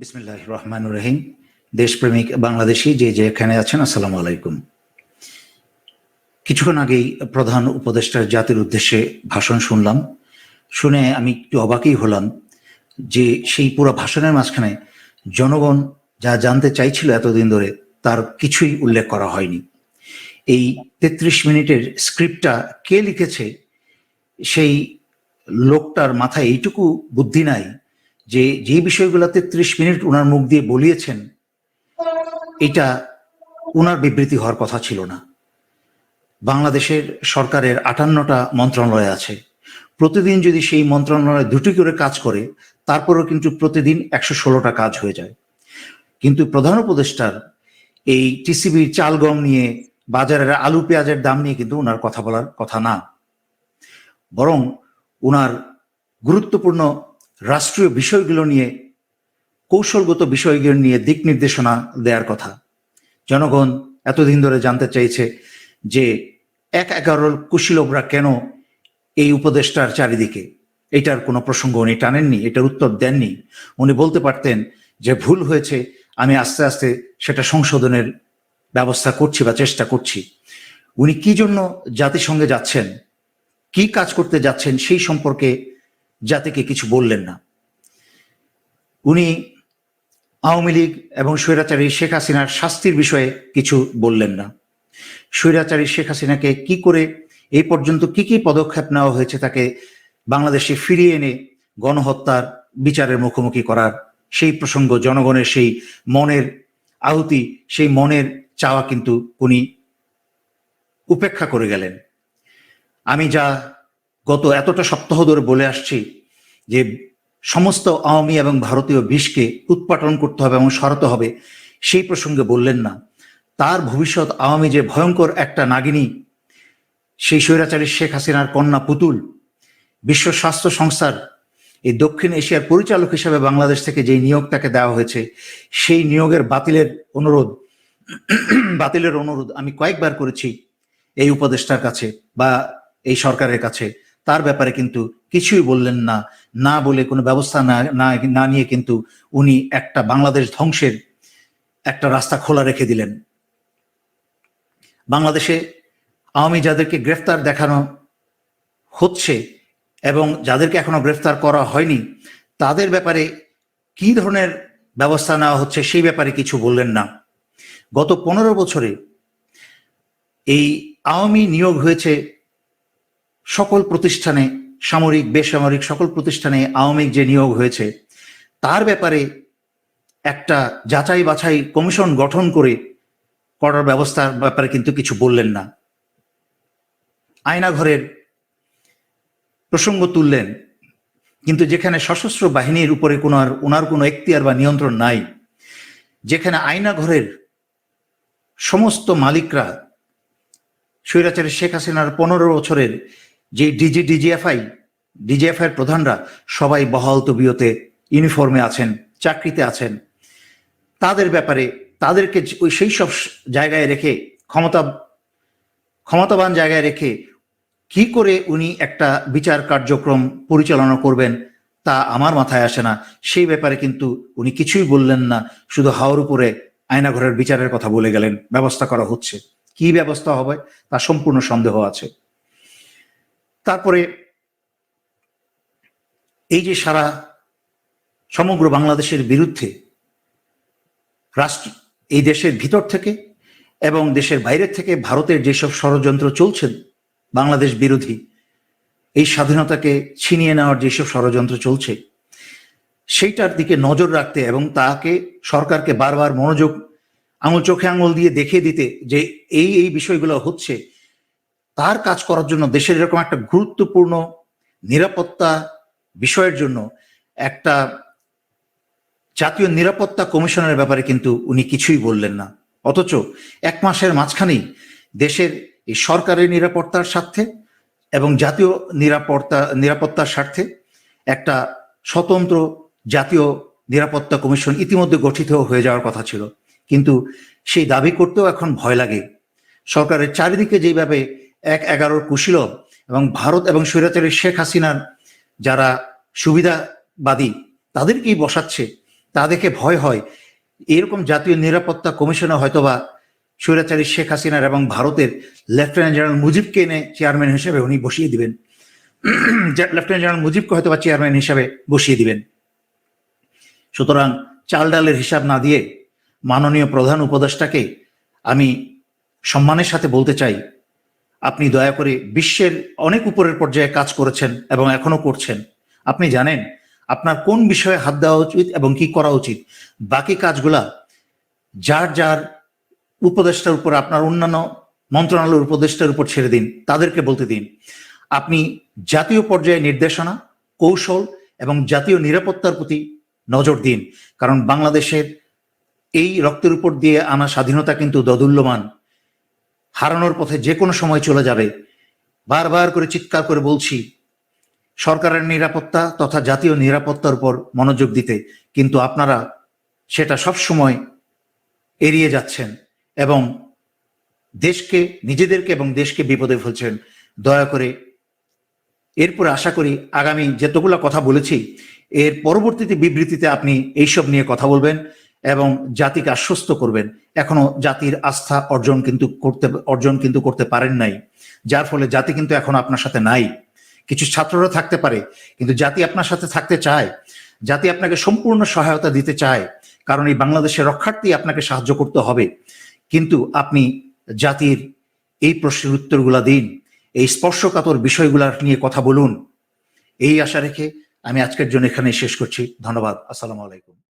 বিসমিল্লাহ রহমান রহিম দেশপ্রেমিক বাংলাদেশি যে যে এখানে আছেন, আসসালামু আলাইকুম। কিছুক্ষণ আগেই প্রধান উপদেষ্টার জাতির উদ্দেশ্যে ভাষণ শুনলাম। শুনে আমি একটু অবাকই হলাম যে সেই পুরো ভাষণের মাঝখানে জনগণ যা জানতে চাইছিল এতদিন ধরে, তার কিছুই উল্লেখ করা হয়নি। এই তেত্রিশ মিনিটের স্ক্রিপ্টটা কে লিখেছে, সেই লোকটার মাথায় এইটুকু বুদ্ধি নাই যে যে বিষয়গুলোতে ত্রিশ মিনিট ওনার মুখ দিয়ে বলিয়েছেন, এটা ওনার বিবৃতি হওয়ার কথা ছিল না। বাংলাদেশের সরকারের আটান্নটা মন্ত্রণালয় আছে। প্রতিদিন যদি সেই মন্ত্রণালয় দুটি করে কাজ করে, তারপরেও কিন্তু প্রতিদিন একশো ষোলোটা কাজ হয়ে যায়। কিন্তু প্রধান উপদেষ্টার এই টিসিবির চাল গম নিয়ে, বাজারের আলু পেঁয়াজের দাম নিয়ে কিন্তু ওনার কথা বলার কথা না। বরং ওনার গুরুত্বপূর্ণ রাষ্ট্রীয় বিষয়গুলো নিয়ে, কৌশলগত বিষয়গুলো নিয়ে দিক নির্দেশনা দেওয়ার কথা। জনগণ এতদিন ধরে জানতে চাইছে যে এক এগারোর কুশীলবরা কেন এই উপদেষ্টার চারিদিকে? এটার কোনো প্রসঙ্গ উনি টানেননি, এটার উত্তর দেননি। উনি বলতে পারতেন যে ভুল হয়েছে, আমি আস্তে আস্তে সেটা সংশোধনের ব্যবস্থা করছি বা চেষ্টা করছি। উনি কি জন্য জাতিসংঘে যাচ্ছেন? কি কাজ করতে যাচ্ছেন সেই সম্পর্কে জাতিকে কিছু বললেন না। উনি আওয়ামী লীগ এবং স্বৈরাচারী শেখ হাসিনার শাস্তির বিষয়ে কিছু বললেন না। স্বৈরাচারী শেখ হাসিনাকে কি করে এই পর্যন্ত কি কি পদক্ষেপ নেওয়া হয়েছে তাকে বাংলাদেশে ফিরিয়ে এনে গণহত্যার বিচারের মুখোমুখি করার সেই প্রসঙ্গ, জনগণের সেই মনের আহুতি, সেই মনের চাওয়া কিন্তু উনি উপেক্ষা করে গেলেন। আমি যা গত এতটা সপ্তাহ ধরে বলে আসছি যে সমস্ত আওয়ামী এবং ভারতীয় বিষকে উৎপাটন করতে হবে এবং সরাতে হবে, সেই প্রসঙ্গে বললেন না। তার ভবিষ্যৎ আওয়ামী যে ভয়ঙ্কর একটা নাগিনী, সেই স্বৈরাচারী শেখ হাসিনার কন্যা পুতুল, বিশ্ব স্বাস্থ্য সংস্থার এই দক্ষিণ এশিয়ার পরিচালক হিসেবে বাংলাদেশ থেকে যেই নিয়োগ তাকে দেওয়া হয়েছে, সেই নিয়োগের বাতিলের অনুরোধ বাতিলের অনুরোধ আমি কয়েকবার করেছি এই উপদেষ্টার কাছে বা এই সরকারের কাছে। তার ব্যাপারে কিন্তু কিছুই বললেন না। না বলে কোনো ব্যবস্থা না না নিয়ে কিন্তু উনি একটা বাংলাদেশ ধ্বংসের একটা রাস্তা খোলা রেখে দিলেন। বাংলাদেশে আওয়ামী যাদেরকে গ্রেফতার দেখানো হচ্ছে এবং যাদেরকে এখনও গ্রেফতার করা হয়নি, তাদের ব্যাপারে কি ধরনের ব্যবস্থা নেওয়া হচ্ছে সেই ব্যাপারে কিছু বললেন না। গত পনেরো বছরে এই আওয়ামী নিয়োগ হয়েছে সকল প্রতিষ্ঠানে, সামরিক, বেসামরিক সকল প্রতিষ্ঠানে আওয়ামী যে নিয়োগ হয়েছে, তার ব্যাপারে একটা যাচাই বাছাই কমিশন গঠন করে করার ব্যবস্থার ব্যাপারে কিন্তু কিছু বললেন না। আয়নাঘরের প্রসঙ্গ তুললেন, কিন্তু যেখানে সশস্ত্র বাহিনীর উপরে কোনো আর, ওনার কোনো এখতিয়ার বা নিয়ন্ত্রণ নাই, যেখানে আয়নাঘরের সমস্ত মালিকরা, স্বৈরাচারী শেখ হাসিনার পনেরো বছরের যে ডিজি ডিজিএফআই ডিজিএফআই প্রধানরা সবাই বহাল তবিয়তে ইউনিফর্মে আছেন, চাকরিতে আছেন। তাদের ব্যাপারে তাদেরকে ওই সেই সব জায়গায় রেখে ক্ষমতা, ক্ষমতাবান জায়গায় রেখে কি করে উনি একটা বিচার কার্যক্রম পরিচালনা করবেন তা আমার মাথায় আসে না। সেই ব্যাপারে কিন্তু উনি কিছুই বললেন না, শুধু হাওয়ার উপরে আয়নাঘরের বিচারের কথা বলে গেলেন। ব্যবস্থা করা হচ্ছে। কি ব্যবস্থা হবে তা সম্পূর্ণ সন্দেহ আছে। তারপরে এই যে সারা সমগ্র বাংলাদেশের বিরুদ্ধে রাষ্ট্র এই দেশের ভিতর থেকে এবং দেশের বাইরের থেকে ভারতের যেসব ষড়যন্ত্র চলছে বাংলাদেশ বিরোধী, এই স্বাধীনতাকে ছিনিয়ে নেওয়ার যেসব ষড়যন্ত্র চলছে, সেইটার দিকে নজর রাখতে এবং তাকে সরকারকে বারবার মনোযোগ, আঙুল চোখে আঙুল দিয়ে দেখিয়ে দিতে যে এই এই বিষয়গুলো হচ্ছে তার কাজ করার জন্য দেশের এরকম একটা গুরুত্বপূর্ণ নিরাপত্তা বিষয়ের জন্য একটা জাতীয় নিরাপত্তা কমিশনের ব্যাপারে কিন্তু উনি কিছুই বললেন না। অথচ এক মাসের মাঝখানেই দেশের এই সরকারের নিরাপত্তার স্বার্থে এবং জাতীয় নিরাপত্তা, নিরাপত্তার স্বার্থে একটা স্বতন্ত্র জাতীয় নিরাপত্তা কমিশন ইতিমধ্যে গঠিত হয়ে যাওয়ার কথা ছিল। কিন্তু সেই দাবি করতেও এখন ভয় লাগে। সরকারের চারিদিকে যেভাবে এক এগারোর কুশীলভ এবং ভারত এবং স্বৈরাচারী শেখ হাসিনার যারা সুবিধাবাদী, তাদেরকেই বসাচ্ছে। তা দেখে ভয় হয়। এরকম জাতীয় নিরাপত্তা কমিশনে হয়তোবা স্বৈরাচারী শেখ হাসিনার এবং ভারতের লেফটেন্যান্ট জেনারেল মুজিবকে এনে চেয়ারম্যান হিসেবে উনি বসিয়ে দিবেন। লেফটেন্যান্ট জেনারেল মুজিবকে হয়তোবা চেয়ারম্যান হিসেবে বসিয়ে দিবেন। সুতরাং চাল ডালের হিসাব না দিয়ে মাননীয় প্রধান উপদেষ্টাকে আমি সম্মানের সাথে বলতে চাই। আপনি দয়া করে বিশ্বের অনেক উপরের পর্যায়ে কাজ করেছেন এবং এখনও করছেন। আপনি জানেন আপনার কোন বিষয়ে হাত দেওয়া উচিত এবং কি করা উচিত। বাকি কাজগুলা যার যার উপদেষ্টার উপর, আপনার অন্যান্য মন্ত্রণালয়ের উপদেষ্টার উপর ছেড়ে দিন, তাদেরকে বলতে দিন। আপনি জাতীয় পর্যায়ে নির্দেশনা, কৌশল এবং জাতীয় নিরাপত্তার প্রতি নজর দিন। কারণ বাংলাদেশের এই রক্তের উপর দিয়ে আনা স্বাধীনতা কিন্তু দদুল্যমান। হারানোর পথে যে কোনো সময় চলে যাবে। বারবার করে চিৎকার করে বলছি, সরকারের নিরাপত্তা তথা জাতীয় নিরাপত্তার উপর মনোযোগ দিতে, কিন্তু আপনারা সেটা সব সময় এড়িয়ে যাচ্ছেন এবং দেশকে, নিজেদেরকে এবং দেশকে বিপদে ফেলছেন। দয়া করে এরপর আশা করি আগামী যতগুলো কথা বলেছি, এর পরবর্তীতে বিবৃতিতে আপনি এইসব নিয়ে কথা বলবেন। এবং জাতিকে আশ্বস্ত করবেন। এখনও জাতির আস্থা অর্জন কিন্তু করতে, অর্জন কিন্তু করতে পারেন নাই। যার ফলে জাতি কিন্তু এখন আপনার সাথে নাই। কিছু ছাত্ররা থাকতে পারে, কিন্তু জাতি আপনার সাথে থাকতে চায়। জাতি আপনাকে সম্পূর্ণ সহায়তা দিতে চায়, কারণ এই বাংলাদেশের রক্ষার্থে আপনাকে সাহায্য করতে হবে। কিন্তু আপনি জাতির এই প্রশ্নের উত্তরগুলা দিন, এই স্পর্শকাতর বিষয়গুলা নিয়ে কথা বলুন। এই আশা রেখে আমি আজকের জন্য এখানে শেষ করছি। ধন্যবাদ। আসসালামু আলাইকুম।